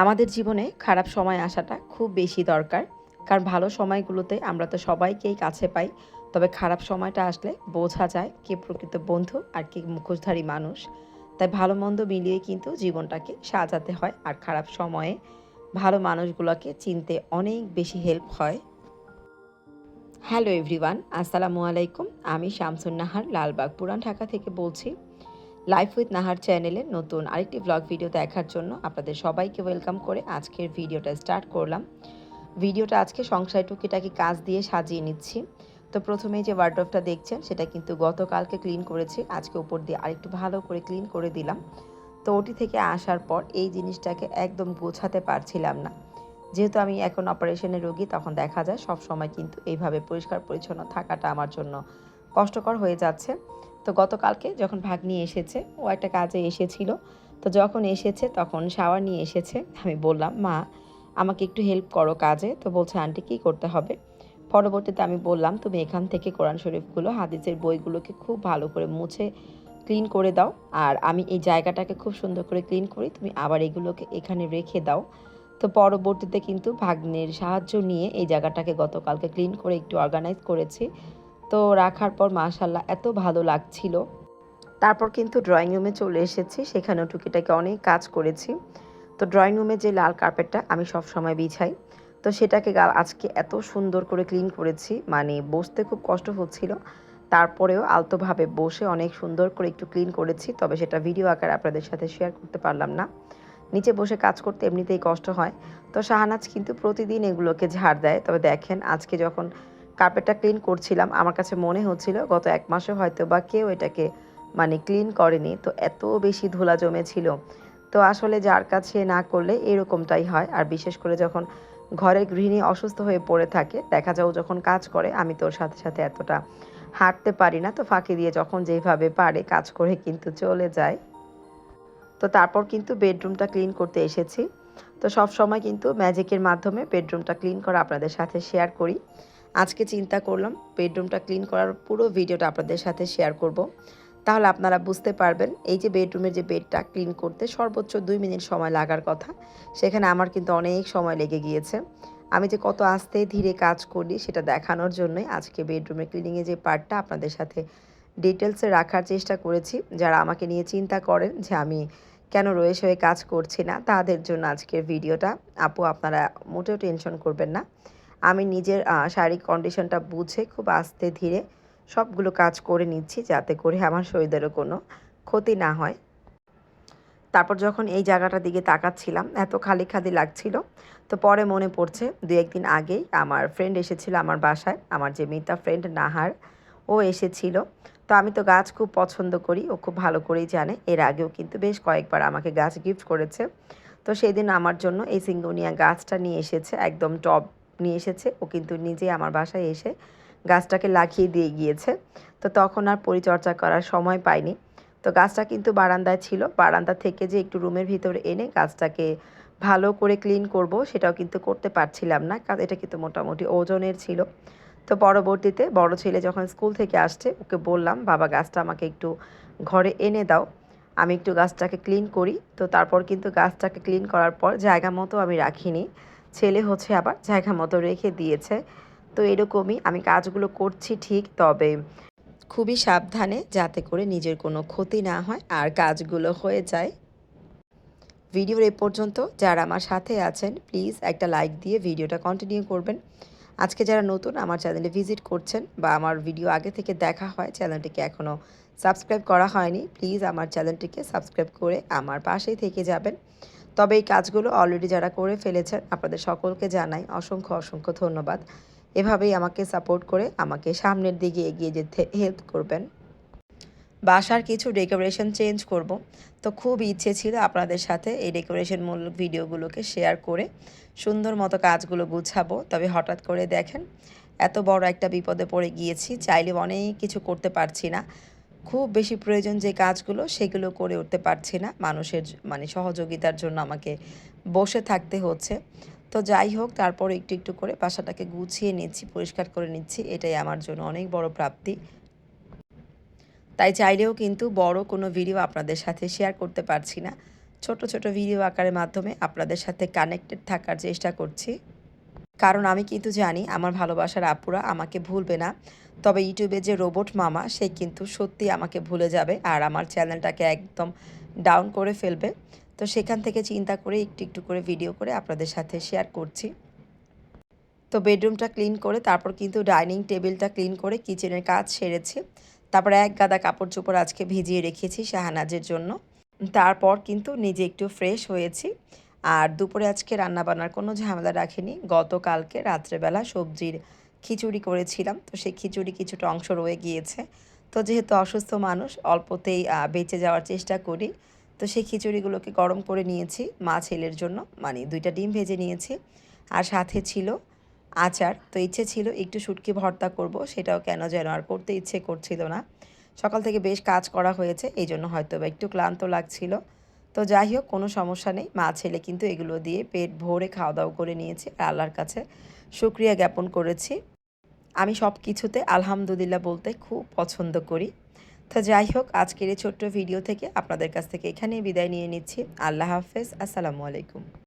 আমাদের জীবনে খারাপ সময় আসাটা খুব বেশি দরকার, কারণ ভালো সময়গুলোতে আমরা তো সবাইকেই কাছে পাই। তবে খারাপ সময়টা আসলে বোঝা যায় কে প্রকৃত বন্ধু আর কে মুখোশধারী মানুষ। তাই ভালো মন্দ মিলিয়ে কিন্তু জীবনটাকে সাজাতে হয় আর খারাপ সময়ে ভালো মানুষগুলোকে চিনতে অনেক বেশি হেল্প হয়। হ্যালো এভরিওয়ান আসসালামু আলাইকুম। আমি শামসুন নাহার লালবাগ, পুরান ঢাকা থেকে বলছি। লাইফ উইথ নাহার চ্যানেলে নতুন আরেকটি ব্লগ ভিডিও দেখার জন্য আপনাদের সবাইকে ওয়েলকাম করে আজকের ভিডিওটা স্টার্ট করলাম। ভিডিওটা আজকে সংসার টুকিটাকি কাজ দিয়ে সাজিয়ে নিচ্ছি। তো প্রথমেই যে ওয়ার্ড্রপটা দেখছেন, সেটা কিন্তু গতকালকে ক্লিন করেছি। আজকে উপর দিয়ে আরেকটু ভালো করে ক্লিন করে দিলাম। তো ওটি থেকে আসার পর এই জিনিসটাকে একদম গোছাতে পারছিলাম না। যেহেতু আমি এখন অপারেশনের রোগী, তখন দেখা যায় সব সময় কিন্তু এইভাবে পরিষ্কার পরিচ্ছন্ন থাকাটা আমার জন্য কষ্টকর হয়ে যাচ্ছে। তো গতকালকে যখন ভাগ নিয়ে এসেছে, ও একটা কাজে এসেছিল। তো যখন এসেছে, তখন শাওয়ার নিয়ে এসেছে। আমি বললাম, মা, আমাকে একটু হেল্প করো কাজে। তো বলছে, আন্টি, কী করতে হবে? পরবর্তীতে আমি বললাম, তুমি এখান থেকে কোরআন শরীফগুলো, হাদিসের বইগুলোকে খুব ভালো করে মুছে ক্লিন করে দাও। আর আমি এই জায়গাটাকে খুব সুন্দর করে ক্লিন করি। তুমি আবার এগুলোকে এখানে রেখে দাও। তো পরবর্তীতে কিন্তু ভাগ্নের সাহায্য নিয়ে এই জায়গাটাকে গতকালকে ক্লিন করে একটু অর্গানাইজ করেছি। তো রাখার পর মাশাল্লাহ এত ভালো লাগছিল। তারপর কিন্তু ড্রয়িং রুমে চলে এসেছি, সেখানেও টুকিটাকে অনেক কাজ করেছি। তো ড্রয়িং রুমে যে লাল কার্পেটটা আমি সব সময় বিছাই। তো সেটাকে গাল আজকে এত সুন্দর করে ক্লিন করেছি মানে বসতে খুব কষ্ট হচ্ছিল। তারপরেও আলতোভাবে বসে অনেক সুন্দর করে একটু ক্লিন করেছি, তবে সেটা ভিডিও আকারে আপনাদের সাথে শেয়ার করতে পারলাম না। নিচে বসে কাজ করতে এমনিতেই কষ্ট হয়। তো শাহানাজ কিন্তু প্রতিদিন এগুলোকে ঝাড় দেয়, তবে দেখেন আজকে যখন কার্পেটটা ক্লিন করছিলাম। আমার কাছে মনে হচ্ছিল গত এক মাসে হয়তো বা কেউ এটাকে মানে ক্লিন করেনি। তো এত বেশি ধুলা জমেছিল। তো আসলে যার কাছে না করলে এরকমটাই হয়। আর বিশেষ করে যখন ঘরের গৃহিণী অসুস্থ হয়ে পড়ে থাকে, দেখা যাও যখন কাজ করে, আমি তোর সাথে সাথে এতটা হাঁটতে পারি না। তো ফাঁকি দিয়ে যখন যেভাবে পারে কাজ করে কিন্তু চলে যায়। তো তারপর কিন্তু বেডরুমটা ক্লিন করতে এসেছি। তো সব সময় কিন্তু ম্যাজিকের মাধ্যমে বেডরুমটা ক্লিন করা আপনাদের সাথে শেয়ার করি। আজকে চিন্তা করলাম বেডরুমটা ক্লিন করার পুরো ভিডিওটা আপনাদের সাথে শেয়ার করব। তাহলে আপনারা বুঝতে পারবেন, এই যে বেডরুমের যে বেডটা ক্লিন করতে সর্বোচ্চ দুই মিনিট সময় লাগার কথা, সেখানে আমার কিন্তু অনেক সময় লেগে গিয়েছে। আমি যে কত আস্তে ধীরে কাজ করি সেটা দেখানোর জন্যই আজকে বেডরুমের ক্লিনিংয়ে যে পার্টটা আপনাদের সাথে ডিটেলসে রাখার চেষ্টা করেছি। যারা আমাকে নিয়ে চিন্তা করেন যে আমি কেন রয়েস হয়ে কাজ করছি না, তাদের জন্য আজকের ভিডিওটা। আপু, আপনারা মোটেও টেনশন করবেন না। আমি নিজের শারীরিক কন্ডিশনটা বুঝে খুব আস্তে ধীরে সবগুলো কাজ করে নিচ্ছি যাতে করে আমার শরীরেরও কোনো ক্ষতি না হয়। তারপর যখন এই জায়গাটার দিকে তাকাচ্ছিলাম, এত খালি খালি লাগছিল, তো পরে মনে পড়ছে দু একদিন আগেই আমার ফ্রেন্ড এসেছিল আমার বাসায়, আমার যে মিতা ফ্রেন্ড নাহার, ও এসেছিল। তো আমি তো গাছ খুব পছন্দ করি, ও খুব ভালো করেই জানে। এর আগেও কিন্তু বেশ কয়েকবার আমাকে গাছ গিফট করেছে। তো সেদিন আমার জন্য এই সিঙ্গোনিয়া গাছটা নিয়ে এসেছে একদম টব নিয়ে এসেছে, ও কিন্তু নিজেই আমার বাসায় এসে গাছটাকে লাগিয়ে দিয়ে গিয়েছে। তো তখন আর পরিচর্যা করার সময় পাইনি। তো গাছটা কিন্তু বারান্দায় ছিল। বারান্দা থেকে যে একটু রুমের ভিতরে এনে গাছটাকে ভালো করে ক্লিন করব, সেটাও কিন্তু করতে পারছিলাম না। কারণ এটা কিন্তু মোটামুটি ওজনের ছিল। তো পরবর্তীতে বড় ছেলে যখন স্কুল থেকে আসছে, ওকে বললাম, বাবা, গাছটা আমাকে একটু ঘরে এনে দাও। আমি একটু গাছটাকে ক্লিন করি। তো তারপর কিন্তু গাছটাকে ক্লিন করার পর জায়গা মতো আমি রাখিনি। ছেলে হচ্ছে আবার জায়গা মতো রেখে দিয়েছে। তো এরকমই আমি কাজগুলো করছি ঠিক, তবে খুবই সাবধানে যাতে করে নিজের কোনো ক্ষতি না হয় আর কাজগুলো হয়ে যায়। ভিডিওর এ পর্যন্ত যারা আমার সাথে আছেন, প্লিজ একটা লাইক দিয়ে ভিডিওটা কন্টিনিউ করবেন। আজকে যারা নতুন আমার চ্যানেলে ভিজিট করছেন বা আমার ভিডিও আগে থেকে দেখা হয়, চ্যানেলটিকে এখনও সাবস্ক্রাইব করা হয়নি, প্লিজ আমার চ্যানেলটিকে সাবস্ক্রাইব করে আমার পাশেই থেকে যাবেন। তবে এই কাজগুলো অলরেডি যারা করে ফেলেছেন, আপনাদের সকলকে জানাই অসংখ্য অসংখ্য ধন্যবাদ। এভাবেই আমাকে সাপোর্ট করে আমাকে সামনের দিকে এগিয়ে যেতে হেল্প করবেন। বাসার কিছু ডেকোরেশন চেঞ্জ করব। তো খুব ইচ্ছে ছিল আপনাদের সাথে এই ডেকোরেশনমূলক ভিডিওগুলোকে শেয়ার করে সুন্দর মতো কাজগুলো গুছাবো। তবে হঠাৎ করে দেখেন, এত বড় একটা বিপদে পড়ে গিয়েছি চাইলে অনেক কিছু করতে পারছি না। খুব বেশি প্রয়োজন যে কাজগুলো, সেগুলো করে উঠতে পারছি না। মানুষের মানে সহযোগিতার জন্য আমাকে বসে থাকতে হচ্ছে। তো যাই হোক, তারপর একটু একটু করে বাসাটাকে গুছিয়ে নিচ্ছি, পরিষ্কার করে নিচ্ছি। এটাই আমার জন্য অনেক বড় প্রাপ্তি। তাই চাইলেও কিন্তু বড় কোনো ভিডিও আপনাদের সাথে শেয়ার করতে পারছি না। ছোট ছোট ভিডিও আকারের মাধ্যমে আপনাদের সাথে কানেক্টেড থাকার চেষ্টা করছি। কারণ আমি কিন্তু জানি আমার ভালোবাসার আপুরা আমাকে ভুলবে না। তবে ইউটিউবে যে রোবট মামা, সে কিন্তু সত্যি আমাকে ভুলে যাবে আর আমার চ্যানেলটাকে একদম ডাউন করে ফেলবে। তো সেখান থেকে চিন্তা করে একটু একটু করে ভিডিও করে আপনাদের সাথে শেয়ার করছি। তো বেডরুমটা ক্লিন করে তারপর কিন্তু ডাইনিং টেবিলটা ক্লিন করে কিচেনের কাজ সেরেছি। তারপর এক গাদা কাপড় চোপড় আজকে ভিজিয়ে রেখেছি শাহানাজের জন্য। তারপর কিন্তু নিজে একটু ফ্রেশ হয়েছি। আর দুপুরে আজকে রান্নাবান্নার কোনো ঝামেলা রাখিনি। গতকালকে রাত্রেবেলা সবজির খিচুড়ি করেছিলাম, তো সেই খিচুড়ি কিছুটা অংশ রয়ে গিয়েছে। তো যেহেতু অসুস্থ মানুষ, অল্পতেই বেঁচে যাওয়ার চেষ্টা করি। তো সেই খিচুড়িগুলোকে গরম করে নিয়েছি মা ছেলের জন্য মানে দুইটা ডিম ভেজে নিয়েছি। আর সাথে ছিল আচার, তো ইচ্ছে ছিল একটু শুটকি ভর্তা করব, সেটাও কেন যেন আর করতে ইচ্ছে করছিল না। সকাল থেকে বেশ কাজ করা হয়েছে এই জন্য হয়তো বা একটু ক্লান্ত লাগছিল। তো যাই হোক, কোনো সমস্যা নেই। মা, ছেলে কিন্তু এগুলো দিয়ে পেট ভরে খাওয়া দাওয়া করে নিয়েছি আর আল্লাহর কাছে সুক্রিয়া জ্ঞাপন করেছি। আমি সব কিছুতে আলহামদুলিল্লাহ বলতে খুব পছন্দ করি। তো যাই হোক, আজকের এই ছোট্ট ভিডিও থেকে আপনাদের কাছ থেকে এখানেই বিদায় নিয়ে নিচ্ছি। আল্লাহ হাফেজ। আসসালামু আলাইকুম।